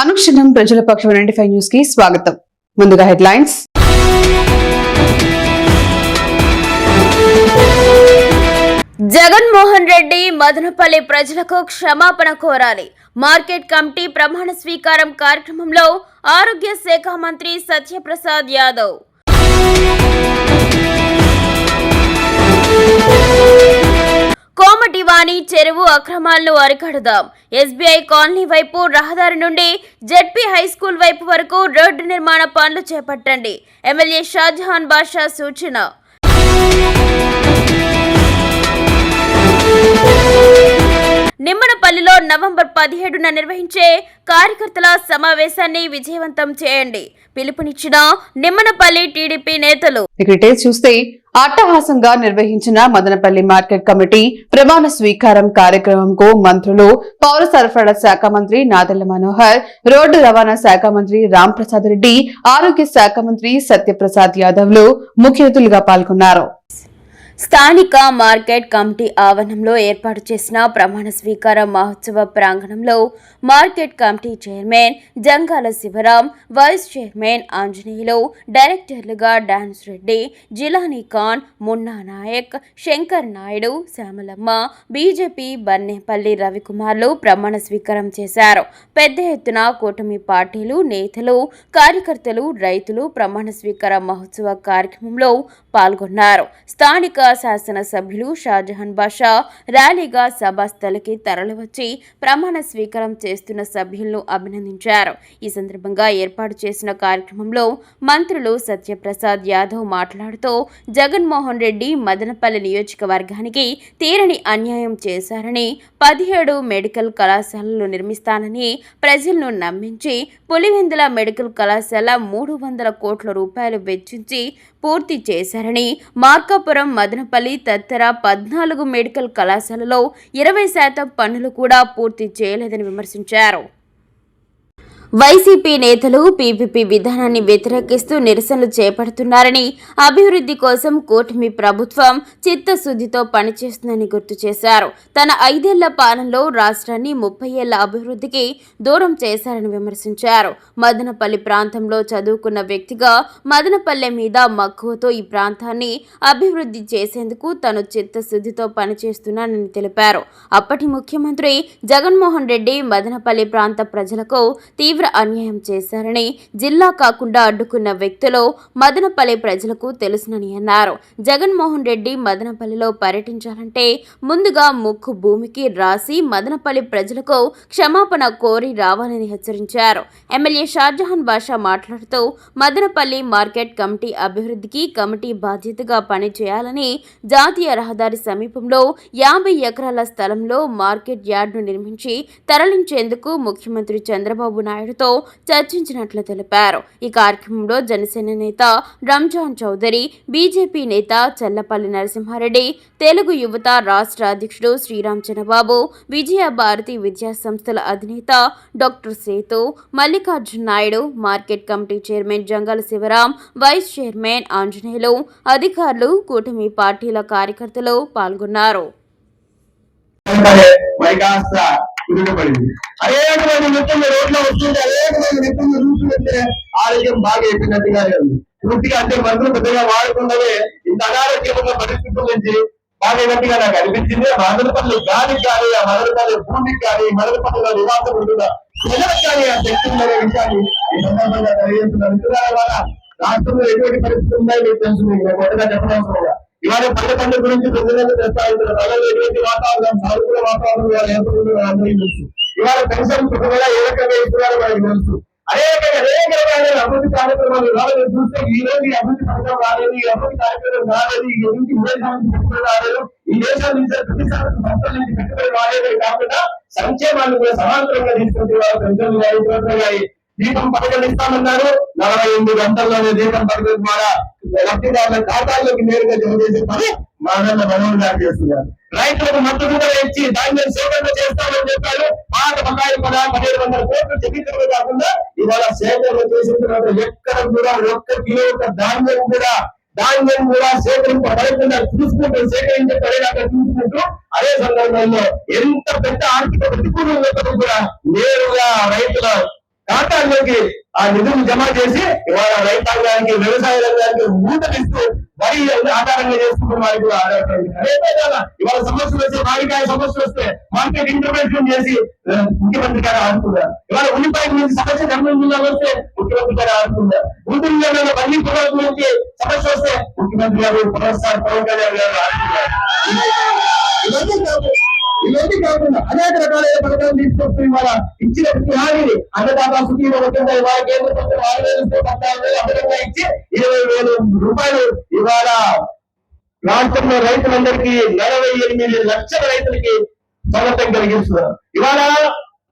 అనుక్షణం ప్రజల పక్షం twenty five న్యూస్కి స్వాగతం. ముందుగా హెడ్లైన్స్. జగన్మోహన్ రెడ్డి మదనపల్లి ప్రజలకు క్షమాపణ కోరాలి. మార్కెట్ కమిటీ ప్రమాణ స్వీకారం కార్యక్రమంలో ఆరోగ్య శాఖ మంత్రి సత్యప్రసాద్ యాదవ్. కోమటివాణి చెరువు అక్రమాలను అరికడదాం. ఎస్బీఐ కాలనీ వైపు రహదారి నుండి జెడ్పీ హై స్కూల్ వైపు వరకు రోడ్డు నిర్మాణ పనులు చేపట్టండి. ఎమ్మెల్యే షాజహాన్ బాషా సూచన. నిమ్మనపల్లిలో నవంబర్ పదిహేడున నిర్వహించే కార్యకర్తల సమావేశాన్ని విజయవంతం చేయండి. పిలుపునిచ్చిన నిమ్మనపల్లి టీడీపీ నేతలు. ఇక చూస్తే అట్టహాసంగా నిర్వహించిన మదనపల్లి మార్కెట్ కమిటీ ప్రమాణ స్వీకారం కార్యక్రమంకు మంత్రులు పౌర సరఫరాల శాఖ మంత్రి నాదెల్ల మనోహర్ రోడ్డు రవాణా శాఖ మంత్రి రామ్ ప్రసాద్ రెడ్డి ఆరోగ్య శాఖ మంత్రి సత్యప్రసాద్ యాదవ్లు ముఖ్య అతిథులుగా పాల్గొన్నారు. స్థానిక మార్కెట్ కమిటీ ఆవరణంలో ఏర్పాటు చేసిన ప్రమాణ స్వీకార మహోత్సవ ప్రాంగణంలో market committee chairman Jangala Sivaram vice chairman Anjaneyulu డైరెక్టర్లుగా డాన్స్ రెడ్డి జిలానీ ఖాన్ మున్నా నాయక్ శంకర్ నాయుడు శ్యామలమ్మ బీజేపీ బన్నేపల్లి రవికుమార్లు ప్రమాణ స్వీకారం చేశారు. పెద్ద ఎత్తున కూటమి పార్టీలు నేతలు కార్యకర్తలు రైతులు ప్రమాణ స్వీకార మహోత్సవ కార్యక్రమంలో పాల్గొన్నారు. స్థానిక శాసనసభ్యులు షాజహాన్ బాషా ర్యాలీగా సభాస్థలకి తరలివచ్చి ప్రమాణ స్వీకారం చేస్తున్న సభ్యులను అభినందించారు. ఈ సందర్భంగా ఏర్పాటు చేసిన కార్యక్రమంలో మంత్రులు సత్యప్రసాద్ యాదవ్ మాట్లాడుతూ జగన్మోహన్ రెడ్డి మదనపల్లి నియోజకవర్గానికి తీరని అన్యాయం చేశారని పదిహేడు మెడికల్ కళాశాలలు నిర్మిస్తానని ప్రజలను నమ్మించి పులివెందుల మెడికల్ కళాశాల మూడు వందల కోట్ల రూపాయలు వెచ్చించి పూర్తి చేశారని మార్కాపురం మదనపల్లి తదితర పద్నాలుగు మెడికల్ కళాశాలలో ఇరవై శాతం పనులు కూడా పూర్తి చేయలేదని విమర్శించారు. వైసీపీ నేతలు పీపీపీ విధానాన్ని వ్యతిరేకిస్తూ నిరసనలు చేపడుతున్నారని అభివృద్ధి కోసం కూటమి ప్రభుత్వం చిత్తశుద్ధితో పనిచేస్తుందని గుర్తు చేశారు. తన ఐదేళ్ళ పాలనలో రాష్ట్రాన్ని ముప్పై ఏళ్ళ అభివృద్ధికి దూరం చేశారని విమర్శించారు. మదనపల్లి ప్రాంతంలో చదువుకున్న వ్యక్తిగా మదనపల్లె మీద మక్కువతో ఈ ప్రాంతాన్ని అభివృద్ధి చేసేందుకు తను చిత్తశుద్ధితో పనిచేస్తున్నానని తెలిపారు. అప్పటి ముఖ్యమంత్రి జగన్మోహన్ రెడ్డి మదనపల్లి ప్రాంత ప్రజలకు తీవ్ర అన్యాయం చేశారని జిల్లా కాకుండా అడ్డుకున్న వ్యక్తులు మదనపల్లి ప్రజలకు తెలుసునని అన్నారు. జగన్మోహన్ రెడ్డి మదనపల్లిలో పర్యటించాలంటే ముందుగా ముక్కు భూమికి రాసి మదనపల్లి ప్రజలకు క్షమాపణ కోరి రావాలని హెచ్చరించారు. ఎమ్మెల్యే షాజహాన్ బాషా మాట్లాడుతూ మదనపల్లి మార్కెట్ కమిటీ అభివృద్ధికి కమిటీ బాధ్యతగా పనిచేయాలని జాతీయ రహదారి సమీపంలో యాభై ఎకరాల స్థలంలో మార్కెట్ యార్డును నిర్మించి తరలించేందుకు ముఖ్యమంత్రి చంద్రబాబు నాయుడు అధికారులతో చర్చించినట్లు తెలిపారు. ఈ కార్యక్రమంలో జనసేన నేత రంజాన్ చౌదరి బీజేపీ నేత చల్లపల్లి నరసింహారెడ్డి తెలుగు యువత రాష్ట్ర అధ్యక్షుడు శ్రీరామ్ చంద్రబాబు విజయ భారతి విద్యా సంస్థల అధినేత doctor Sethu Mallikarjun Naidu market committee chairman Jangala Sivaram vice chairman Anjaneyulu అధికారులు కూటమి పార్టీల కార్యకర్తలు పాల్గొన్నారు. మరి కాస్త కుదుటపడింది అనేక మంది రోడ్లో వస్తుంటే అనేకమైన మంది మిత్రులు చూస్తుంటే ఆరోగ్యం బాగా అయిపోయినట్టుగానే పూర్తిగా అంటే మందులు పెద్దగా వాడకుండానే ఇంత అనారోగ్యమైన పరిస్థితుల నుంచి బాగైనట్టుగా నాకు అనిపించింది. ఆ పనులు గాలికి కానీ ఆ మదనపల్లి భూమికి కానీ మదనపల్లిలో నివాసం ఉంటుందా ప్రజలకు కానీ ఆ శక్తులు ఉందనే విషయాన్ని ఈ సందర్భంగా తెలియజేస్తున్నాను. ఇతరుల రాష్ట్రంలో ఎటువంటి పరిస్థితులు ఉన్నాయో మీకు తెలుసు. మీకు నేను కొత్తగా చెప్పనవసరం లేదు. ఇవాళ పంట పండుగ గురించి ప్రజలకు ప్రస్తావించిన ప్రజలు ఎటువంటి వాతావరణం సానుకూల వాతావరణం ఇవాళ ఏర్పడిందో అందరికీ తెలుసు. ఇవాళ పెన్షన్ ప్రతిగా ఏ రకంగా ఇస్తున్నారో మనకి తెలుసు. అనేక అనేక రకాలైన అభివృద్ధి కార్యక్రమాలు ఇవాళ చూస్తే ఈ రోజు ఈ అభివృద్ధి పథకం రాలేదు ఈ అభివృద్ధి కార్యక్రమం రాలేదు ఈ గురించి ఈ నుంచి పెట్టుబడి రాలేదు. ఈ దేశం నుంచి ప్రతి సంస్థల నుంచి పెట్టుబడి రాలేదు. కాకుండా సంక్షేమాన్ని కూడా సమాంతరంగా తీసుకుంటే వాళ్ళు పెన్షన్లు కానీ ఇతరత్ర కానీ దీపం పథకం ఇస్తామన్నారు నలభై ఎనిమిది గంటల్లోనే దీపం పథకం ద్వారా లబ్ధిదారుల ఖాతాల్లోకి నేరుగా జమ చేసే పని మానవ మనవులు గారు చేస్తున్నారు. రైతులకు మద్దతు ధర ఇచ్చి ధాన్యం సేకరణ చేస్తామని చెప్పారు. పాత బకాయి పద పదిహేడు వందల కోట్లు చెల్లించడమే కాకుండా ఇవాళ సేకరణ చేసిన తర్వాత ఎక్కడ కూడా ఒక్క కిలో ఒక్క ధాన్యం కూడా ధాన్యం కూడా సేకరింపబడకుండా చూసుకుంటూ సేకరించే పడేలాగా చూసుకుంటూ అదే సందర్భంలో ఎంత పెద్ద ఆర్థిక ప్రతికూలం కూడా నేరుగా రైతుల ఖాతాల్లోకి ఆ నిధులు జమ చేసి ఇవాళ రైతాంగానికి వ్యవసాయ రంగానికి ఊతమిస్తూ వరి ఆధారంగా చేసుకుంటున్న వారికి కూడా ఆధారపడింది ఇవాళ సమస్యలు వస్తే వారికాయ సమస్యలు వస్తే మార్కెట్ ఇంటర్వెన్షన్ చేసి ముఖ్యమంత్రి గారు ఆడుతున్నారు ఇవాళ ఉల్లిపాయ గురించి సమస్య కర్నూలు జిల్లాలో వస్తే ముఖ్యమంత్రి గారు ఆడుతున్నారు గుంటూరు జిల్లాలో వల్లి పొలాల గురించి సమస్య వస్తే ముఖ్యమంత్రి గారు పునఃసారి పవన్ కళ్యాణ్ గారు ఆడుతున్నారు ఇవన్నీ కాకుండా అనేక రకాలైన పథకాలు తీసుకొస్తూ ఇవాళ ఇచ్చిన హామీని అన్నదాత సుఖీ పథకంగా ఇవాళ కేంద్ర ప్రభుత్వం ఆరు వేలు పద్నాలుగు వేలు అదనంగా ఇచ్చి ఇరవై వేలు రూపాయలు ఇవాళ రాష్ట్రంలో రైతులందరికీ నలభై ఎనిమిది లక్షల రైతులకి సమర్థం కలిగిస్తున్నారు. ఇవాళ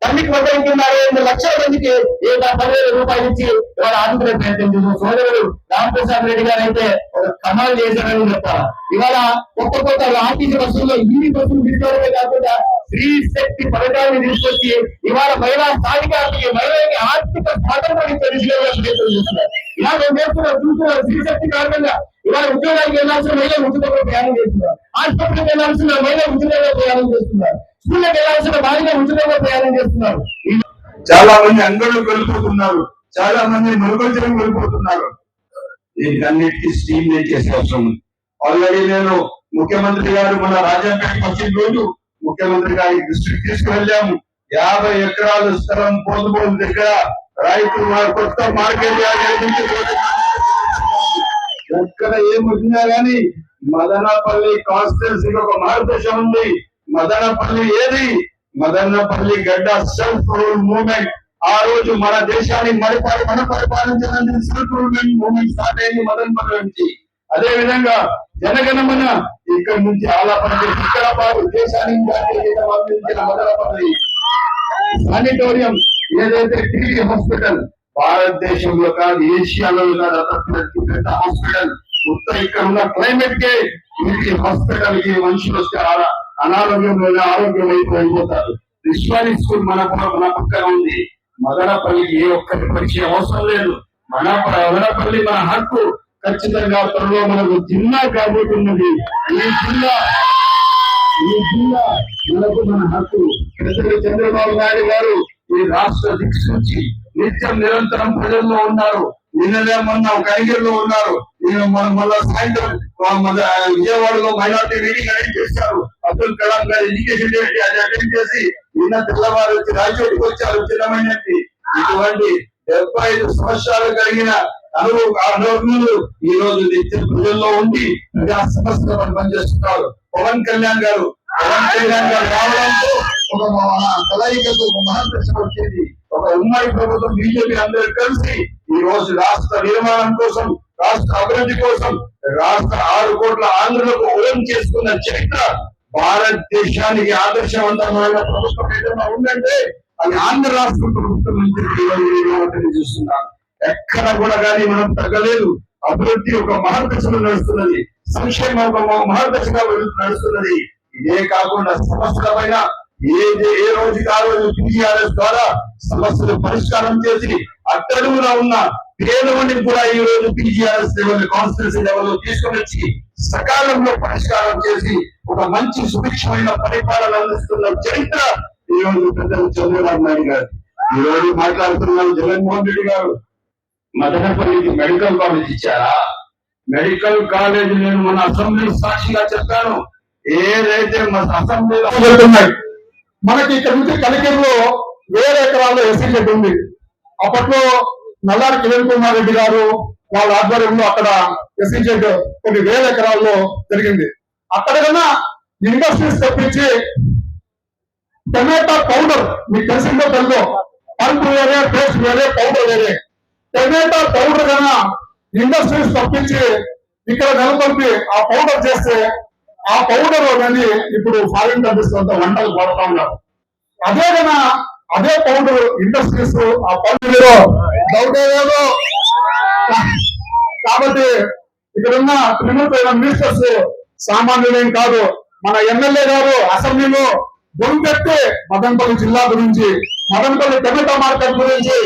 కమిటీ కొట్టేస్తున్నారు కింద లక్షల మందికి ఏటా పదివేల రూపాయలు ఇచ్చి ఇవాళ ఆదుకునే ప్రయత్నం చేసిన సోదరుడు రామప్రసాద్ రెడ్డి గారు అయితే ఒక కమాల్ చేశారని చెప్తారు ఇవాళ కొత్త కొత్త ఆర్టీసీ బస్సుల్లో ఈ బస్సులు తీసుకోవడమే కాకుండా స్త్రీ శక్తి పథకాన్ని తీసుకొచ్చి ఇవాళ మహిళా సాధికారికి మహిళకి ఆర్థిక స్వాతంత్రాన్ని ఇచ్చే ప్రయత్నం చేస్తున్నారు. ఇలా మేము చేస్తున్నాం చూస్తున్నారు స్త్రీ శక్తి కారణంగా. ఇవాళ ఉద్యోగానికి వెళ్ళాల్సిన మహిళ ఉద్యోగంలో ప్రయాణం చేస్తున్నారు. ఆసుపత్రికి వెళ్ళాల్సిన మహిళ ఉద్యోగంలో ప్రయాణం చేస్తున్నారు. స్కూల్కి వెళ్ళాల్సిన బాధ్యత ఉచితంగా ప్రయాణం చేస్తున్నారు. చాలా మంది అంగళ్ళు వెళ్ళిపోతున్నారు చాలా మంది మరుగుజనం వెళ్ళిపోతున్నారు దీనికన్నిటికీ స్టీమ్ చేసే అవసరం ఉంది. ఆల్రెడీ నేను ముఖ్యమంత్రి గారు మన రాజాపేటకి వచ్చిన రోజు ముఖ్యమంత్రి గారి దృష్టికి తీసుకువెళ్ళాము. యాభై ఎకరాలు స్థలం పోతుపోలు దగ్గర రైతు వారు కొత్త మార్కెట్ యార్డ్ నిర్మించబోతున్నారు. ఎక్కడ ఏమున్నా గాని మదనపల్లి కాన్స్టిట్యున్సీకి ఒక మార్గదర్శనం ఉంది. మదనపల్లి ఏది? మదనపల్లి గడ్డ సెల్ఫ్ రూల్ మూవ్మెంట్ ఆ రోజు మన దేశాన్ని మరి మన పరిపాలించడానికి సెల్ఫ్ రూల్ మూవ్మెంట్ స్టార్ట్ అయింది మదనపల్లి నుంచి. అదే విధంగా జనగణమన ఇక్కడ నుంచి ఆలాపల్లి సికింద్రాబాద్ దేశానికి మదనపల్లి. సానిటోరియం ఏదైతే టీవీ హాస్పిటల్ భారతదేశంలో కాదు ఏషియాలో కాదు అతి పెద్ద హాస్పిటల్. ఉత్తర ఇక్కడ ఉన్న క్లైమేట్ కే ఈ హాస్పిటల్కి మనుషులు వస్తే ఆరా- అనారోగ్యం లేదా ఆరోగ్యం అయిపోతారు విశ్వాని స్కూల్ మన మన పక్కన ఉంది. మదనపల్లికి ఏ ఒక్కటి పరిచయం అవసరం లేదు. మన మదనపల్లి మన హక్కు. ఖచ్చితంగా త్వరలో మనకు జిల్లా కాబోతున్నది. ఈ జిల్లా ఈ జిల్లా మనకు మన హక్కు. ప్రజలు చంద్రబాబు నాయుడు గారు ఈ రాష్ట్ర దిక్సూచి నిత్యం నిరంతరం ప్రజల్లో ఉన్నారు. నిన్ననే మొన్న ఒక ఐదులో ఉన్నారు. మన మళ్ళా సాయంత్రం విజయవాడలో మైనార్టీ మీటింగ్ అటెండ్ చేశారు. అబ్దుల్ కలాం గారి ఎడ్యుకేషన్ డే అది అటెండ్ చేసి నిన్న తెల్లవారు వచ్చి రాజ్యోటికి వచ్చారు చిన్నమైనది ఇటువంటి డెబ్బై ఐదు సంవత్సరాలు కలిగిన అనుభవములు ఈ రోజు నిత్య ప్రజల్లో ఉండి ప్రజా సమస్యలను పనిచేస్తున్నారు. పవన్ కళ్యాణ్ గారు పవన్ కళ్యాణ్ గారు రావడంతో ఒక మహా- కలయికకు ఒక మహాదర్శనం వచ్చింది. ఒక ఉమ్మడి ప్రభుత్వం బీజేపీ అందరూ కలిసి ఈ రోజు రాష్ట్ర నిర్మాణం కోసం రాష్ట్ర అభివృద్ధి కోసం రాష్ట్ర ఆరు కోట్ల ఆంధ్రులకు ఉదయం చేసుకున్న చరిత్ర భారతదేశానికి ఆదర్శవంతమైన ప్రభుత్వం ఏదైనా ఉందంటే అది ఆంధ్ర రాష్ట్ర ప్రభుత్వం నుంచి చూస్తున్నాను ఎక్కడ కూడా కానీ మనం తగ్గలేదు. అభివృద్ధి ఒక మహర్దశలో నడుస్తున్నది. సంక్షేమ ఒక మహర్దశగా నడుస్తున్నది. ఇదే కాకుండా సమస్యల పైన ఏ రోజు ఆ రోజు టీఆర్ఎస్ ద్వారా సమస్యలు పరిష్కారం చేసి అట్టడుగున ఉన్న పేదవాడిని కూడా ఈ రోజు పీజీఆర్ఎస్ లెవెల్ కాన్స్టిట్యూన్సీ లెవెల్లో తీసుకొని వచ్చి సకాలంలో పరిష్కారం చేసి ఒక మంచి సుభిక్షమైన పరిపాలన అందిస్తున్న చరిత్ర ఈ రోజు పెద్దలు చంద్రబాబు నాయుడు గారు. ఈ రోజు మాట్లాడుతున్నారు జగన్మోహన్ రెడ్డి గారు. మదనపల్లికి మెడికల్ కాలేజ్ ఇచ్చారా? మెడికల్ కాలేజ్ నేను మన అసెంబ్లీ సాక్షిగా చెప్పాను. ఏదైతే మన అసెంబ్లీలో మనకి ఇక్కడ నుంచి కలికిరిలో వేరే ఎకరాల్లో ఎస్సీ ఉంది. అప్పట్లో నల్లారి కిరణ్ కుమార్ రెడ్డి గారు వాళ్ళ ఆధ్వర్యంలో అక్కడ ఎస్సీ కొన్ని వేల ఎకరాల్లో జరిగింది. అక్కడ కన్నా ఇండస్ట్రీస్ తెప్పించి టమాటా పౌడర్ మీకు తెలిసిందో తెలుదో పరుపు వేరే పేస్ట్ వేరే పౌడర్ వేరే. టమాటా పౌడర్ కన్నా ఇండస్ట్రీస్ తప్పించి ఇక్కడ నెలకొల్పి ఆ పౌడర్ చేస్తే ఆ పౌడర్ అనేది ఇప్పుడు ఫారిన్ కంట్రీస్ వంటలు వాడుతా ఉన్నారు. అదే కన్నా అదే పౌడర్ ఇండస్ట్రీస్ ఆ పౌడర్ డౌట్ ఏదో కాబట్టి ఇక్కడ ఉన్న తృణమూల మినిస్టర్స్ సామాన్యులేం కాదు మన ఎమ్మెల్యే గారు అసెంబ్లీలో గొంతెత్తి మదనపల్లి జిల్లా గురించి మదనపల్లి టమాటా మార్కెట్ గురించి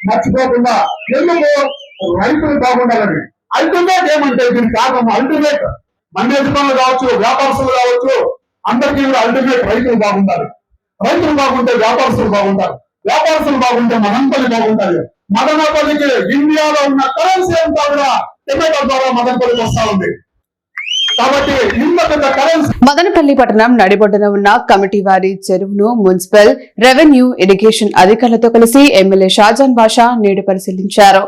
మర్చిపోకుండా ఎందుకు రైతులు బాగుండాలని? అల్టిమేట్ ఏమంటే దీని కారణం అల్టిమేట్ మండే యజమానులు కావచ్చు వ్యాపారస్తులు కావచ్చు అందరికీ కూడా అల్టిమేట్ రైతులు బాగుంటారు రైతులు బాగుంటే వ్యాపారస్తులు బాగుంటారు. వ్యాపారస్తులు బాగుంటే మదనపల్లి బాగుంటారు మదనపల్లికి ఇండియాలో ఉన్న కరెన్సీ అంతా కూడా టొమాటో ద్వారా మదనపల్లికి వస్తా ఉంది. కాబట్టి ఇంత పెద్ద కరెన్సీ మదనపల్లి పట్టణం నడిబొడ్డున ఉన్న కమిటీ వారి చెరువును మున్సిపల్ రెవెన్యూ ఇరిగేషన్ అధికారులతో కలిసి ఎమ్మెల్యే షాజాన్ బాషా నేడు పరిశీలించారు.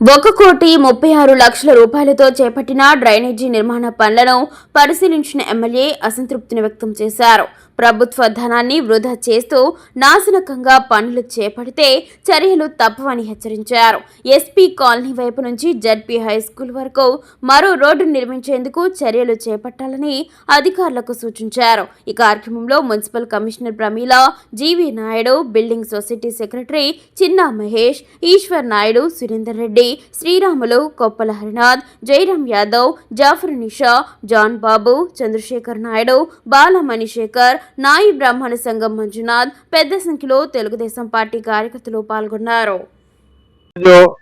ఒక కోటి ముప్పై ఆరు లక్షల రూపాయలతో చేపట్టిన డ్రైనేజీ నిర్మాణ పనులను పరిశీలించిన ఎమ్మెల్యే అసంతృప్తిని వ్యక్తం చేశారు. ప్రభుత్వ ధనాన్ని వృధా చేస్తూ నాశనకంగా పనులు చేపడితే చర్యలు తప్పవని హెచ్చరించారు. ఎస్పీ కాలనీ వైపు నుంచి జడ్పీ హై స్కూల్ వరకు మరో రోడ్డు నిర్మించేందుకు చర్యలు చేపట్టాలని అధికారులకు సూచించారు. ఈ కార్యక్రమంలో municipal commissioner Pramila GV Naidu building society secretary Chinna Mahesh Eshwar Naidu Surender Reddy Sriramulu Koppala Harinath Jayaram Yadav Jafar Nisha John Babu Chandrasekhar Naidu Bala Manisekhar నాయి బ్రాహ్మణ సంఘం మంజునాథ్ పెద్ద సంఖ్యలో తెలుగుదేశం పార్టీ కార్యకర్తలు పాల్గొన్నారు. ఈరోజు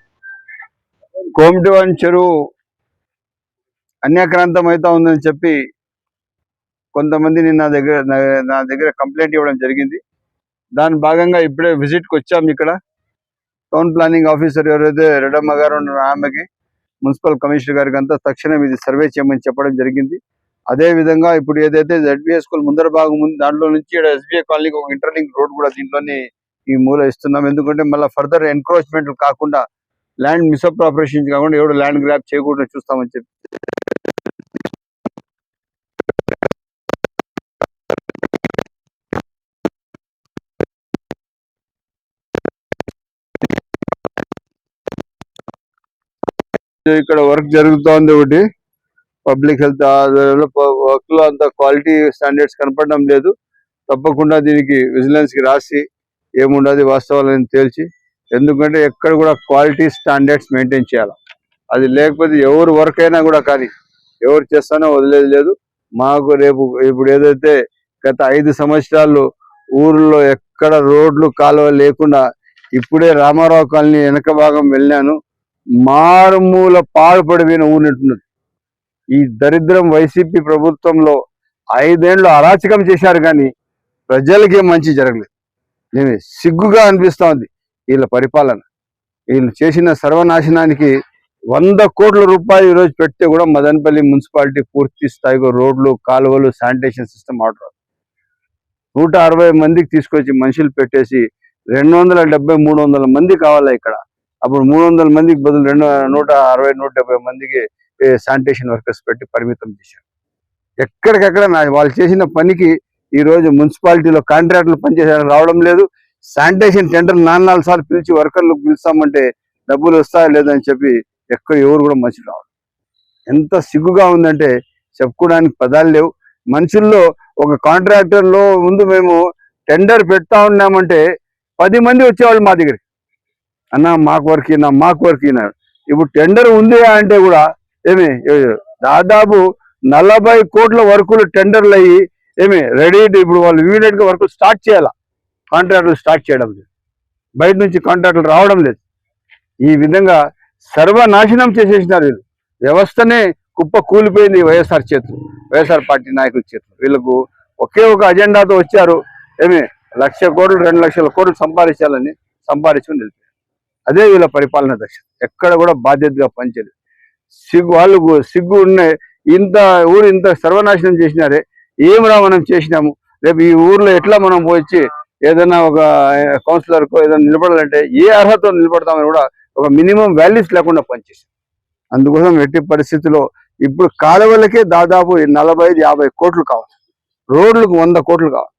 చెరువు అన్యాక్రాంతం అవుతా ఉందని చెప్పి కొంతమంది నిన్న నా దగ్గర నా- దగ్గర కంప్లైంట్ ఇవ్వడం జరిగింది. దాని భాగంగా ఇప్పుడే విజిట్కి వచ్చాం ఇక్కడ. టౌన్ ప్లానింగ్ ఆఫీసర్ ఎవరైతే రెడమ్మ గారు ఉన్నారో ఆమెకి మున్సిపల్ కమిషనర్ గారికి అంతా తక్షణం ఇది సర్వే చేయమని చెప్పడం జరిగింది. అదే విధంగా ఇప్పుడు ఏదైతే జడ్బిఎస్ స్కూల్ ముందర భాగం ఉంది దాంట్లో నుంచి ఎస్బీఐ కాలనీకి ఒక ఇంటర్లింక్ రోడ్ కూడా దీంట్లోనే ఈ మూల ఇస్తున్నాం. ఎందుకంటే మళ్ళీ ఫర్దర్ ఎన్క్రోచ్మెంట్ కాకుండా ల్యాండ్ మిస్అప్రాపరేషన్ కాకుండా ఎవడు ల్యాండ్ గ్రాప్ చేయకుండా చూస్తామని చెప్పి. ఇక్కడ వర్క్ జరుగుతోంది ఒకటి. పబ్లిక్ హెల్త్ వర్క్లో అంత క్వాలిటీ స్టాండర్డ్స్ కనపడడం లేదు. తప్పకుండా దీనికి విజిలెన్స్కి రాసి ఏముండదు వాస్తవాలని తేల్చి. ఎందుకంటే ఎక్కడ కూడా క్వాలిటీ స్టాండర్డ్స్ మెయింటైన్ చేయాలి. అది లేకపోతే ఎవరు వర్క్ అయినా కూడా కానీ ఎవరు చేస్తానో వదిలేదు లేదు. మాకు రేపు ఇప్పుడు ఏదైతే గత ఐదు సంవత్సరాలు ఊర్లో ఎక్కడ రోడ్లు కాలువ లేకుండా ఇప్పుడే రామారావు కాలనీ వెనక భాగం వెళ్ళాను మారుమూల పాడుపడిపోయిన ఊరినట్టున్నది ఈ దరిద్రం వైసీపీ ప్రభుత్వంలో ఐదేళ్ళు అరాచకం చేశారు కానీ ప్రజలకేం మంచి జరగలేదు. నేను సిగ్గుగా అనిపిస్తా ఉంది వీళ్ళ పరిపాలన. వీళ్ళు చేసిన సర్వనాశనానికి వంద కోట్ల రూపాయలు ఈరోజు పెడితే కూడా మదనపల్లి మున్సిపాలిటీ పూర్తి స్థాయిలో రోడ్లు కాలువలు శానిటేషన్ సిస్టమ్ ఆర్డర్ నూట అరవై మందికి తీసుకొచ్చి మనుషులు పెట్టేసి రెండు వందల డెబ్బై మూడు వందల మంది కావాలి ఇక్కడ? అప్పుడు మూడు వందల మందికి బదులు రెండు నూట అరవై నూట డెబ్బై మందికి శానిటేషన్ వర్కర్స్ పెట్టి పరిమితం చేశారు. ఎక్కడికెక్కడ నా వాళ్ళు చేసిన పనికి ఈరోజు మున్సిపాలిటీలో కాంట్రాక్టులు పనిచేసేందుకు రావడం లేదు. శానిటేషన్ టెండర్ నాలుగు నాలుగు సార్లు పిలిచి వర్కర్లు పిలుస్తామంటే డబ్బులు వస్తాయా లేదని చెప్పి ఎక్కడ ఎవరు కూడా మనిషి రావడం ఎంత సిగ్గుగా ఉందంటే చెప్పుకోవడానికి పదాలు లేవు. మనుషుల్లో ఒక కాంట్రాక్టర్లో ముందు మేము టెండర్ పెడతా ఉన్నామంటే పది మంది వచ్చేవాళ్ళు మా దగ్గరికి. అన్న మాకు వర్క్ అయినా మాకు వర్క్ అయినా ఇప్పుడు టెండర్ ఉంది అంటే కూడా ఏమి? దాదాపు నలభై కోట్ల వర్కులు టెండర్లు అయ్యి ఏమి? రెడీ ఇప్పుడు వాళ్ళు ఇమీడియట్గా స్టార్ట్ చేయాలా? కాంట్రాక్టులు స్టార్ట్ చేయడం లేదు. బయట నుంచి కాంట్రాక్టులు రావడం లేదు. ఈ విధంగా సర్వనాశనం చేసేసినారు వీళ్ళు. వ్యవస్థనే కుప్ప కూలిపోయింది వైఎస్ఆర్ చేతులు వైఎస్ఆర్ పార్టీ నాయకుల చేతులు. వీళ్ళకు ఒకే ఒక అజెండాతో వచ్చారు. ఏమి? లక్ష కోట్లు రెండు లక్షల కోట్లు సంపాదించాలని సంపాదించుకుని వెళ్ళిపోయారు అదే వీళ్ళ పరిపాలన దశ. ఎక్కడ కూడా బాధ్యతగా పనిచేయలేదు. సిగ్గు వాళ్ళు సిగ్గు ఉన్నాయి ఇంత ఊరు ఇంత సర్వనాశనం చేసినారే ఏమిరా మనం చేసినాము? రేపు ఈ ఊర్లో ఎట్లా మనం వచ్చి ఏదైనా ఒక కౌన్సిలర్కో ఏదైనా నిలబడాలంటే ఏ అర్హత నిలబడతామని కూడా ఒక మినిమం వాల్యూస్ లేకుండా పనిచేసాం అందుకోసం ఎట్టి పరిస్థితిలో ఇప్పుడు కాలువలకే దాదాపు నలభై ఐదు యాభై కోట్లు కావాలి. రోడ్లకు వంద కోట్లు కావాలి.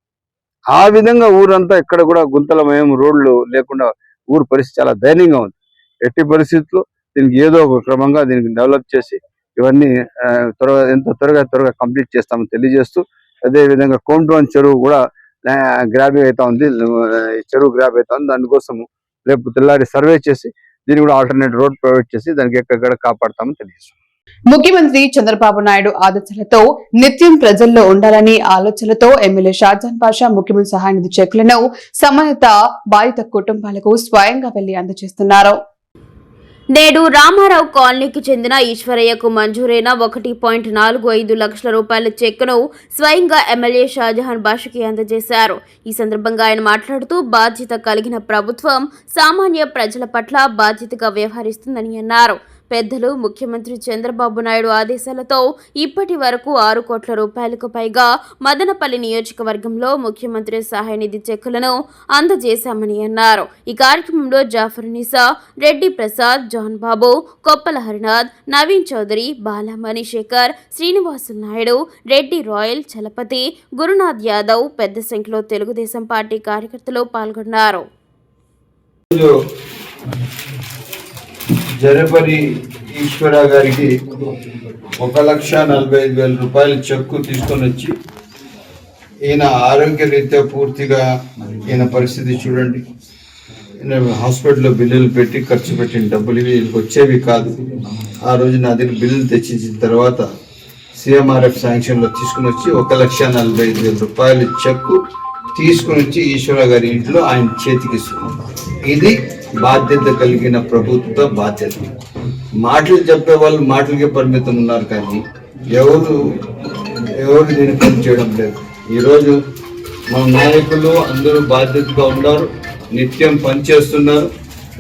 ఆ విధంగా ఊరంతా ఎక్కడ కూడా గుంతలమయం రోడ్లు లేకుండా ఊరు పరిస్థితి చాలా దయనీయంగా ఉంది. ఎట్టి పరిస్థితుల్లో దీనికి ఏదో ఒక క్రమంగా దీనికి డెవలప్ చేసి ఇవన్నీ త్వరగా ఎంత త్వరగా త్వరగా కంప్లీట్ చేస్తామని తెలియజేస్తూ అదే విధంగా చెరువు కూడా గ్రాబింగ్ అవుతా ఉంది. చెరువు గ్రాబ్ అవుతా ఉంది. దానికోసం రేపు తెల్లారి సర్వే చేసి దీన్ని కూడా ఆల్టర్నేట్ రోడ్ ప్రొవైడ్ చేసి దానికి ఎక్కడ కాపాడతామని తెలియజేస్తాం. ముఖ్యమంత్రి చంద్రబాబు నాయుడు ఆదేశాలతో నిత్యం ప్రజల్లో ఉండాలని ఆలోచనలతో ఎమ్మెల్యే షాజాన్ పాషా ముఖ్యమంత్రి సహాయ నిధి చెక్కులను సమయత బాధిత కుటుంబాలకు స్వయంగా వెళ్ళి అందజేస్తున్నారు. నేడు రామారావు కాలనీకి చెందిన ఈశ్వరయ్యకు మంజూరైన ఒకటి పాయింట్ నాలుగు ఐదు లక్షల రూపాయల చెక్కును స్వయంగా ఎమ్మెల్యే షాజహాన్ బాషుకి అందజేశారు. ఈ సందర్భంగా ఆయన మాట్లాడుతూ బాధ్యత కలిగిన ప్రభుత్వం సామాన్య ప్రజల పట్ల బాధ్యతగా వ్యవహరిస్తుందని అన్నారు. పెద్దలు ముఖ్యమంత్రి చంద్రబాబు నాయుడు ఆదేశాలతో ఇప్పటి వరకు ఆరు కోట్ల రూపాయలకు పైగా మదనపల్లి నియోజకవర్గంలో ముఖ్యమంత్రి సహాయ నిధి చెక్కులను అందజేశామని అన్నారు. ఈ కార్యక్రమంలో జాఫర్ నిసా రెడ్డి ప్రసాద్ జాన్ బాబు కొప్పల హరినాథ్ నవీన్ చౌదరి బాలమణి శేఖర్ శ్రీనివాసు నాయుడు రెడ్డి రాయల్ చలపతి గురునాథ్ యాదవ్ పెద్ద సంఖ్యలో తెలుగుదేశం పార్టీ కార్యకర్తలు పాల్గొన్నారు. జరపరి ఈశ్వర గారికి ఒక లక్ష నలభై ఐదు వేల రూపాయల చెక్కు తీసుకొని వచ్చి ఈయన ఆరోగ్యరీత్యా పూర్తిగా ఈయన పరిస్థితి చూడండి. ఈయన హాస్పిటల్లో బిల్లులు పెట్టి ఖర్చు పెట్టిన డబ్బులు ఇవి వీళ్ళకి వచ్చేవి కాదు. ఆ రోజు నా దగ్గర బిల్లులు తెచ్చించిన తర్వాత సిఎంఆర్ఎఫ్ శాంక్షన్లో తీసుకుని వచ్చి ఒక లక్ష నలభై ఐదు వేల రూపాయల చెక్కు తీసుకుని వచ్చి ఈశ్వర గారి ఇంట్లో ఆయన చేతికి ఇస్తున్నాం. ఇది బాధ్యత కలిగిన ప్రభుత్వ బాధ్యత. మాటలు చెప్పే వాళ్ళు మాటలకే పరిమితం ఉన్నారు కానీ ఎవరు ఎవరు దీన్ని పని చేయడం లేదు. ఈరోజు మన నాయకులు అందరూ బాధ్యతగా ఉన్నారు నిత్యం పనిచేస్తున్నారు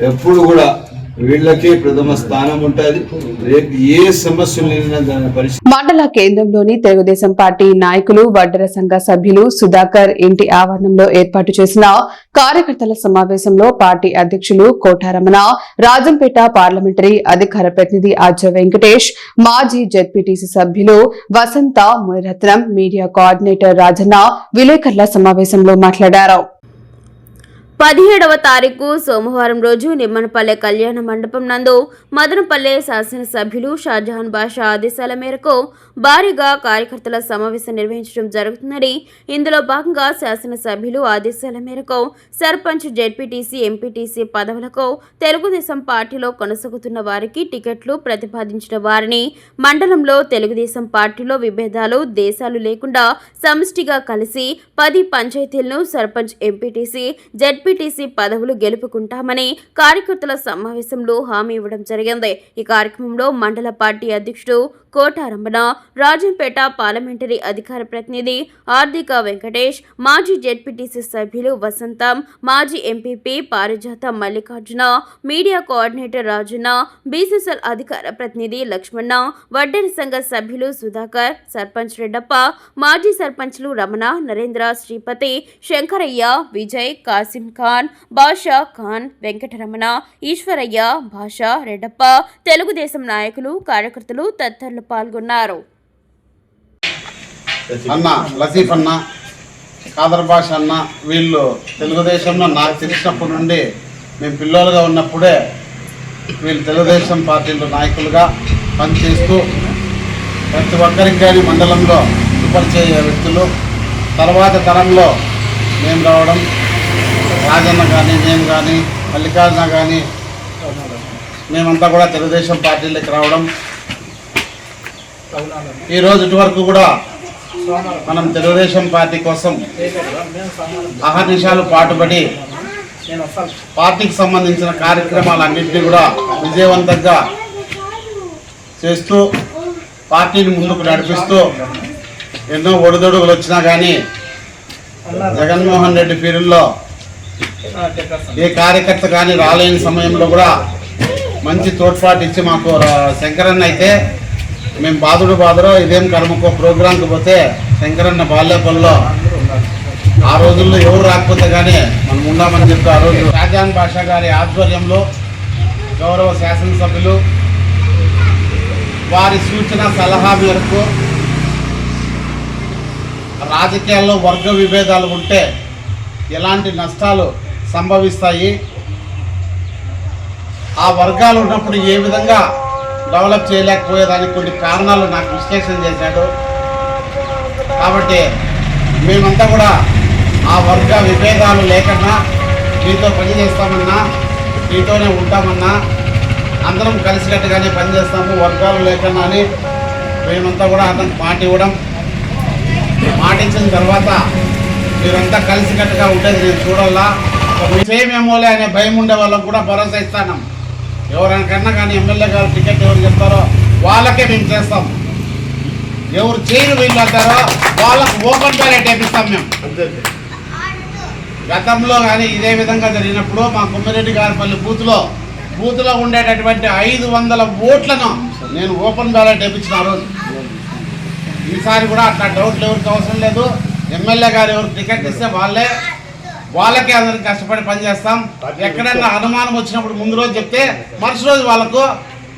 ఎప్పుడు కూడా వీళ్ళకే ప్రథమ స్థానం ఉంటుంది. ఏ మండల కేంద్రంలోని తెలుగుదేశం పార్టీ నాయకులు వడ్డర సంఘ సభ్యులు సుధాకర్ ఇంటి ఆవరణంలో ఏర్పాటు చేసిన కార్యకర్తల సమావేశంలో పార్టీ అధ్యక్షులు కోటారమణ రాజంపేట పార్లమెంటరీ అధికార ప్రతినిధి ఆర్జ వెంకటేష్ మాజీ జెడ్పీటీసీ సభ్యులు వసంత మునిరత్నం మీడియా కోఆర్డినేటర్ రాజన్న విలేకరుల సమావేశంలో మాట్లాడారు. పదిహేడవ తారీఖు సోమవారం రోజు నిమ్మనపల్లె కళ్యాణ మండపం నందు మదనపల్లె శాసనసభ్యులు షాజహాన్ బాషా ఆదేశాల మేరకు భారీగా కార్యకర్తల సమావేశం నిర్వహించడం జరుగుతుందని ఇందులో భాగంగా శాసనసభ్యులు ఆదేశాల మేరకు సర్పంచ్ జెడ్పీటీసీ ఎంపీటీసీ పదవులకు తెలుగుదేశం పార్టీలో కొనసాగుతున్న వారికి టికెట్లు ప్రతిపాదించిన వారిని మండలంలో తెలుగుదేశం పార్టీలో విభేదాలు దేశాలు లేకుండా సమిష్టిగా కలిసి పది పంచాయతీలను సర్పంచ్ ఎంపీటీసీ జెడ్పీటీసీ పదవులు గెలుపుకుంటామని కార్యకర్తల సమావేశంలో హామీ ఇవ్వడం జరిగింది. ఈ కార్యక్రమంలో మండల పార్టీ అధ్యక్షుడు కోటారమ్మన రాజంపేట పార్లమెంటరీ అధికార ప్రతినిధి ఆర్థిక వెంకటేష్ మాజీ జెడ్పీటీసీ సభ్యులు వసంతం మాజీ MPP Parijatha Mallikarjuna media coordinator Rajanna BCCL అధికార ప్రతినిధి లక్ష్మణ వడ్డరి సంఘ సభ్యులు సుధాకర్ సర్పంచ్ రెడ్డప్ప మాజీ సర్పంచ్లు రమణ నరేంద్ర శ్రీపతి శంకరయ్య విజయ్ కాసిం ఖాన్ బాషా ఖాన్ వెంకటరమణ ఈశ్వరయ్య భాషా రెడ్డప్ప తెలుగుదేశం నాయకులు కార్యకర్తలు తదితరులు పాల్గొన్నారు. అన్న లసీఫ్ అన్న కాదర్ భాష అన్న వీళ్ళు తెలుగుదేశంలో నాకు తెలిసినప్పటి నుండి మేము పిల్లోలుగా ఉన్నప్పుడే వీళ్ళు తెలుగుదేశం పార్టీలో నాయకులుగా పనిచేస్తూ ప్రతి ఒక్కరికి కానీ మండలంలో సుపరిచయ వ్యక్తులు తర్వాత తరంలో మేము రావడం రాజన్న కానీ మేము కానీ మల్లికార్జున కానీ మేమంతా కూడా తెలుగుదేశం పార్టీలోకి రావడం ఈ రోజు వరకు కూడా మనం తెలుగుదేశం పార్టీ కోసం అహర్నిశాలు పాటుపడి పార్టీకి సంబంధించిన కార్యక్రమాలన్నింటినీ కూడా విజయవంతంగా చేస్తూ పార్టీని ముందుకు నడిపిస్తూ ఎన్నో ఒడిదొడుగులు వచ్చినా కానీ జగన్మోహన్ రెడ్డి పీరియడ్లో ఏ కార్యకర్త కానీ రాలేని సమయంలో కూడా మంచి తోడ్పాటు ఇచ్చి మాకు శంకరన్న అయితే మేము బాధుడు బాధరో ఇదేం కర్మకో ప్రోగ్రాంకి పోతే శంకరన్న బాల్యపల్లిలో ఆ రోజుల్లో ఎవరు రాకపోతే కానీ మనం ఉన్నామని చెప్పి ఆ రోజు షాజాన్ బాషా గారి ఆధ్వర్యంలో గౌరవ శాసనసభ్యులు వారి సూచన సలహా మేరకు రాజకీయాల్లో వర్గ విభేదాలు ఉంటే ఎలాంటి నష్టాలు సంభవిస్తాయి? ఆ వర్గాలు ఉన్నప్పుడు ఏ విధంగా డెవలప్ చేయలేకపోయేదానికి కొన్ని కారణాలు నాకు విశ్లేషణ చేశాడు. కాబట్టి మేమంతా కూడా ఆ వర్గ విభేదాలు లేకుండా మీతో పని చేస్తామన్నా మీతోనే ఉంటామన్నా అందరం కలిసికట్టుగానే పనిచేస్తాము వర్గాలు లేకుండా అని మేమంతా కూడా అతనికి మాట ఇవ్వడం. మాట ఇచ్చిన తర్వాత మీరంతా కలిసికట్టుగా ఉండేది నేను చూడాలా. చేయమేమోలే అనే భయం ఉండే వాళ్ళకు కూడా భరోసా ఇస్తాను. ఎవరికన్నా కానీ ఎమ్మెల్యే గారు టికెట్ ఎవరు చెప్తారో వాళ్ళకే మేము చేస్తాం. ఎవరు చేయరు వీళ్ళు అంటారో వాళ్ళకు ఓపెన్ బ్యాలెట్ వేపిస్తాం మేము. గతంలో కానీ ఇదే విధంగా జరిగినప్పుడు మా కుమ్మిరెడ్డి గారిపల్లి బూత్లో బూత్లో ఉండేటటువంటి ఐదు వందల ఓట్లను నేను ఓపెన్ బ్యాలెట్ వేపించిన రోజు. ఈసారి కూడా అట్లా డౌట్లు ఎవరికి అవసరం లేదు. ఎమ్మెల్యే గారు ఎవరు టికెట్ ఇస్తే వాళ్ళే వాళ్ళకే అందరికి కష్టపడి పనిచేస్తాం ఎక్కడైనా అనుమానం వచ్చినప్పుడు ముందు రోజు చెప్తే మరుసటి రోజు వాళ్ళకు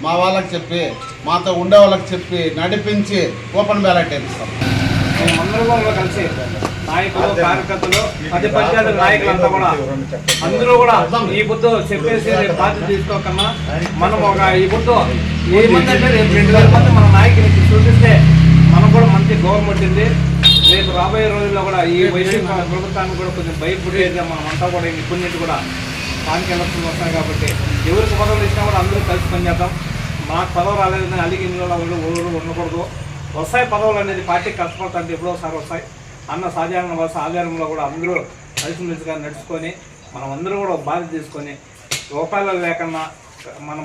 మా వాళ్ళకి చెప్పి మాతో ఉండే వాళ్ళకి చెప్పి నడిపించి ఓపెన్ బ్యాలెట్ వేపిస్తాం. మేమందరూ కూడా కలిసి నాయకులు కార్యకర్తలు పది పంచాయతీ నాయకులంతా కూడా అందరూ కూడా ఈ బుద్ధు చెప్పేసి బాధ్యత తీసుకోకన్నా మనం ఒక ఈ బుద్ధు ఏ మంది అంటే రేపు రెండు వేల మంది మన నాయకునికి చూపిస్తే మనకు కూడా మంచి గవర్నమెంట్ ఉంది రేపు రాబోయే రోజుల్లో కూడా ఈ వైసీపీ ప్రభుత్వాన్ని కూడా కొంచెం భయపడేది మనం అంతా కూడా ఇప్పటి కూడా స్థానిక ఎలక్షన్లు వస్తాయి కాబట్టి ఎవరికి పదవులు ఇచ్చినా కూడా అందరూ కలిసి పనిచేద్దాం. మాకు పదవులు రాలేదని అలిగి ఇందులో ఊరు ఉండకూడదు. వస్తాయి పదవులు అనేది పార్టీకి కష్టపడతానికి ఎప్పుడో ఒకసారి వస్తాయి. అన్న సాధారణ బస్ ఆధారంలో కూడా అందరూ కలిసిమెలిసిగా నడుచుకొని మనం అందరూ కూడా బాధ బాధ్యత తీసుకొని రూపాయలు లేకన్నా మనం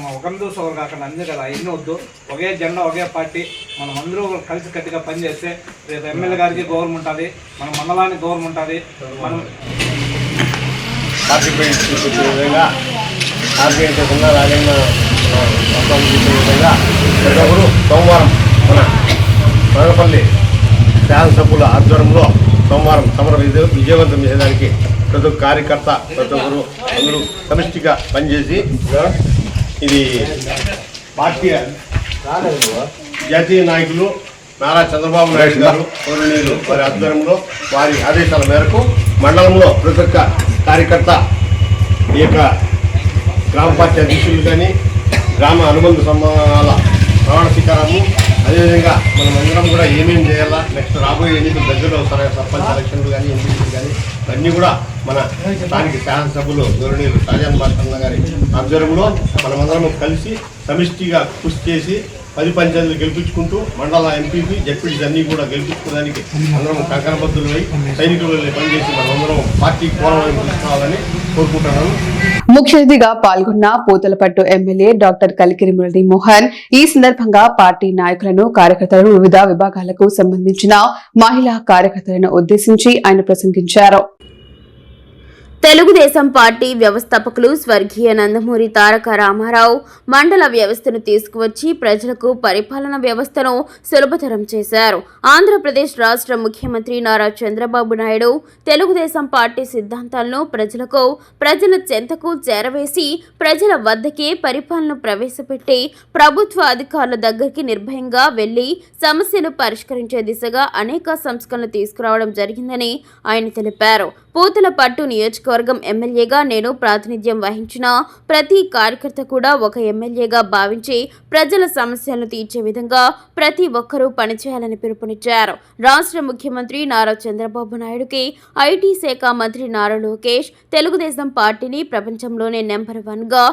ఒకరు కాకుండా అందే కదా ఎన్ని వద్దు. ఒకే జెండా ఒకే పార్టీ. మనం అందరూ కలిసి కట్టిగా పనిచేస్తే రేపు ఎమ్మెల్యే గారికి గౌరవం ఉంటుంది మన మండలానికి గౌరవం ఉంటుంది. మనం విధంగా రాజన్న విధంగా సోమవారం మన మదనపల్లి శాసనసభ్యుల ఆధ్వర్యంలో సోమవారం సమర విజయ విజయవంతం చేసేదానికి ప్రతి ఒక్క కార్యకర్త ప్రతి ఒక్కరు అందరూ సమిష్టిగా పనిచేసి ఇది పార్టీ జాతీయ నాయకులు నారా చంద్రబాబు నాయుడు గారు గౌరవనీయులు వారి ఆధ్వర్యంలో వారి ఆదేశాల మేరకు మండలంలో ప్రతి ఒక్క కార్యకర్త ఈ యొక్క గ్రామ పార్టీ అధ్యక్షులు కానీ గ్రామ అనుబంధ సంబంధాల ప్రమాణ స్వీకారము అదేవిధంగా మనం అందరం కూడా ఏమేమి చేయాలా నెక్స్ట్ రాబోయే ఎన్నికలు దగ్గరలో వస్తున్నాయి సర్పంచ్ ఎలక్షన్లు కానీ ఎన్నికలు కానీ ఇవన్నీ కూడా మన స్థానిక శాసనసభ్యులు గౌరవనీయులు షాజాన్ బాషన్న గారి ఆధ్వర్యంలో మనమందరం కలిసి సమిష్టిగా కృషి చేసి పది పంచాయతీలు గెలిపించుకుంటూ మండల ఎంపీపీ జడ్పీటీస్ అన్నీ కూడా గెలిపించుకోవడానికి అందరం కంకణబద్దులై సైనికులు పనిచేసి మనమందరం పార్టీ కోణాలను తీసుకురావాలని కోరుకుంటున్నాను. ముఖ్య అతిథిగా పాల్గొన్న పూతలపట్టు ఎమ్మెల్యే డాక్టర్ కలికిరి మురళీ మోహన్ ఈ సందర్భంగా పార్టీ నాయకులను కార్యకర్తలను వివిధ విభాగాలకు సంబంధించిన మహిళా కార్యకర్తలను ఉద్దేశించి ఆయన ప్రసంగించారు. తెలుగుదేశం పార్టీ వ్యవస్థాపకులు స్వర్గీయ నందమూరి తారక రామారావు మండల వ్యవస్థను తీసుకువచ్చి ప్రజలకు పరిపాలన వ్యవస్థను సులభతరం చేశారు. ఆంధ్రప్రదేశ్ రాష్ట్ర ముఖ్యమంత్రి నారా చంద్రబాబు నాయుడు తెలుగుదేశం పార్టీ సిద్ధాంతాలను ప్రజలకు ప్రజల చెంతకు చేరవేసి ప్రజల వద్దకే పరిపాలన ప్రవేశపెట్టి ప్రభుత్వ అధికారుల దగ్గరికి నిర్భయంగా వెళ్ళి సమస్యలు పరిష్కరించే దిశగా అనేక సంస్కరణలు తీసుకురావడం జరిగిందని ఆయన తెలిపారు. పూతల పట్టు నియోజకవర్గం ఎమ్మెల్యేగా నేను ప్రాతినిధ్యం వహించిన ప్రతి కార్యకర్త కూడా ఒక ఎమ్మెల్యేగా భావించి ప్రజల సమస్యలను తీర్చే విధంగా ప్రతి ఒక్కరూ పనిచేయాలని పిలుపునిచ్చారు. రాష్ట్ర ముఖ్యమంత్రి నారా చంద్రబాబు నాయుడుకి ఐటీ శాఖ మంత్రి నారా లోకేష్ తెలుగుదేశం పార్టీని ప్రపంచంలోనే నెంబర్ వన్గా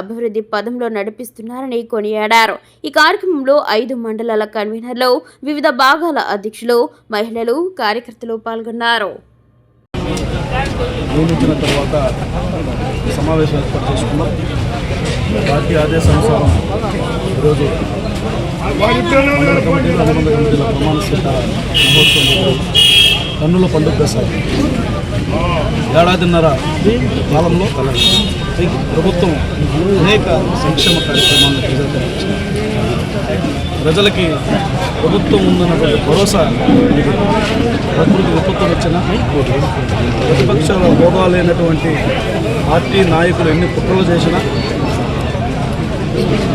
అభివృద్ధి పదంలో నడిపిస్తున్నారని కొనియాడారు. ఈ కార్యక్రమంలో ఐదు మండలాల కన్వీనర్లు వివిధ భాగాల అధ్యక్షులు మహిళలు కార్యకర్తలు పాల్గొన్నారు. నియమించిన తర్వాత సమావేశం ఏర్పాటు చేసుకున్నాం. పార్టీ ఆదేశానుసారం ఈరోజు మండల కమిటీలు అనుబంధ కమిటీల ప్రమాణ స్వీకార మహోత్సవం కన్నుల పండుగ దశ ఏడాదిన్నర కాలంలో ప్రభుత్వం అనేక సంక్షేమ కార్యక్రమాలను ప్రజలకు ప్రజలకి ప్రభుత్వం ఉందన్నటువంటి భరోసా ప్రకృతి విపత్తు వచ్చిన ప్రతిపక్షాల హోదా లేనటువంటి పార్టీ నాయకులు ఎన్ని కుట్రలు చేసినా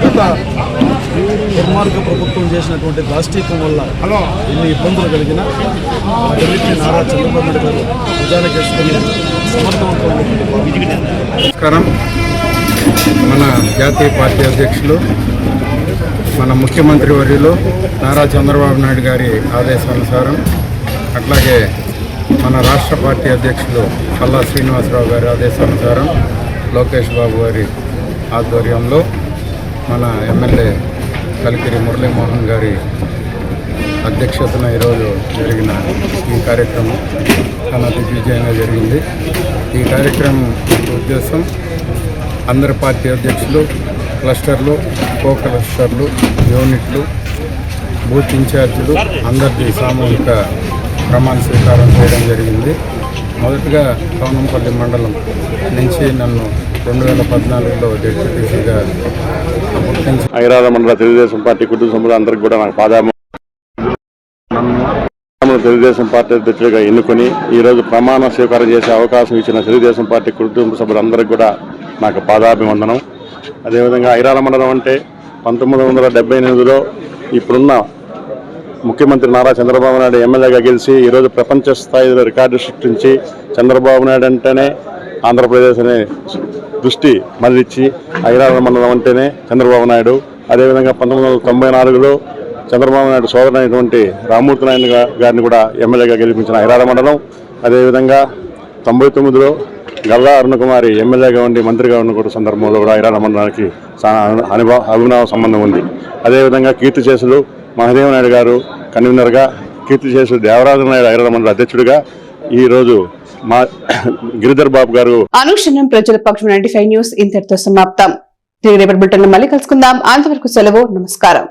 గత దుర్మార్గ ప్రభుత్వం చేసినటువంటి దాష్టీకం వల్ల ఎన్ని ఇబ్బందులు కలిగినా వాటన్నిటిని నారా చంద్రబాబు నాయుడు గారు భుజానికి వేసుకొని సమర్థవంతమైనటువంటి నమస్కారం. మన జాతీయ పార్టీ అధ్యక్షులు మన ముఖ్యమంత్రి వర్యులు నారా చంద్రబాబు నాయుడు గారి ఆదేశానుసారం అట్లాగే మన రాష్ట్ర పార్టీ అధ్యక్షులు పల్లా శ్రీనివాసరావు గారి ఆదేశానుసారం లోకేష్ బాబు గారి ఆధ్వర్యంలో మన ఎమ్మెల్యే కలికిరి మురళీమోహన్ గారి అధ్యక్షతన ఈరోజు జరిగిన ఈ కార్యక్రమం చాలా దిగ్విజయంగా జరిగింది. ఈ కార్యక్రమం ఉద్దేశం అందరి పార్టీ అధ్యక్షులు క్లస్టర్లు కో క్లస్టర్లు యూనిట్లు బూత్ ఇన్ఛార్జీలు అందరికీ సామూహిక ప్రమాణ స్వీకారం చేయడం జరిగింది. మొదటగా కౌనంపల్లి మండలం నుంచి నన్ను రెండు వేల పద్నాలుగులో డిప్యూటీసీగా ఐరాధ ఐరాల మండల తెలుగుదేశం పార్టీ కుటుంబ సభ్యులు అందరికీ కూడా నాకు పాదాము తెలుగుదేశం పార్టీ అధ్యక్షుడిగా ఎన్నుకొని ఈరోజు ప్రమాణ స్వీకారం చేసే అవకాశం ఇచ్చిన తెలుగుదేశం పార్టీ కుటుంబ సభ్యులందరికీ కూడా నాకు పాదాభివందనం. అదేవిధంగా ఐరాల మండలం అంటే పంతొమ్మిది వందల డెబ్బై ఎనిమిదిలో ఇప్పుడున్న ముఖ్యమంత్రి నారా చంద్రబాబు నాయుడు ఎమ్మెల్యేగా గెలిచి ఈరోజు ప్రపంచ స్థాయిలో రికార్డు సృష్టించి చంద్రబాబు నాయుడు అంటేనే ఆంధ్రప్రదేశ్ అనే దృష్టి మళ్ళించి ఐరాల మండలం అంటేనే చంద్రబాబు నాయుడు. అదేవిధంగా పంతొమ్మిది వందల తొంభై నాలుగులో చంద్రబాబు నాయుడు సోదరుడైనటువంటి రామూర్తి నాయుడు గారిని కూడా ఎమ్మెల్యేగా గెలిపించిన ఐరాల మండలం. అదేవిధంగా తొంభై తొమ్మిదిలో గల్లా అరుణకుమారి ఎమ్మెల్యేగా ఉండి మంత్రిగా ఉన్న కూడా సందర్భంలో కూడా ఐరాల మండలానికి అనుభవ అభినవ సంబంధం ఉంది. అదేవిధంగా కీర్తి చేసులు మహదేవ నాయుడు గారు కన్వీనర్గా కీర్తి చేసులు దేవరాజు నాయుడు ఐరాల మండల అధ్యక్షుడిగా ఈరోజు మా గిరిధర్ బాబు గారు అనుక్షణం ప్రజల పక్షం నైన్టీ ఫైవ్ న్యూస్ ఇంతటితో సమాప్తం. రేపటి బులెటిన్లో మళ్ళీ కలుసుకుందాం. అంతవరకు సెలవు నమస్కారం.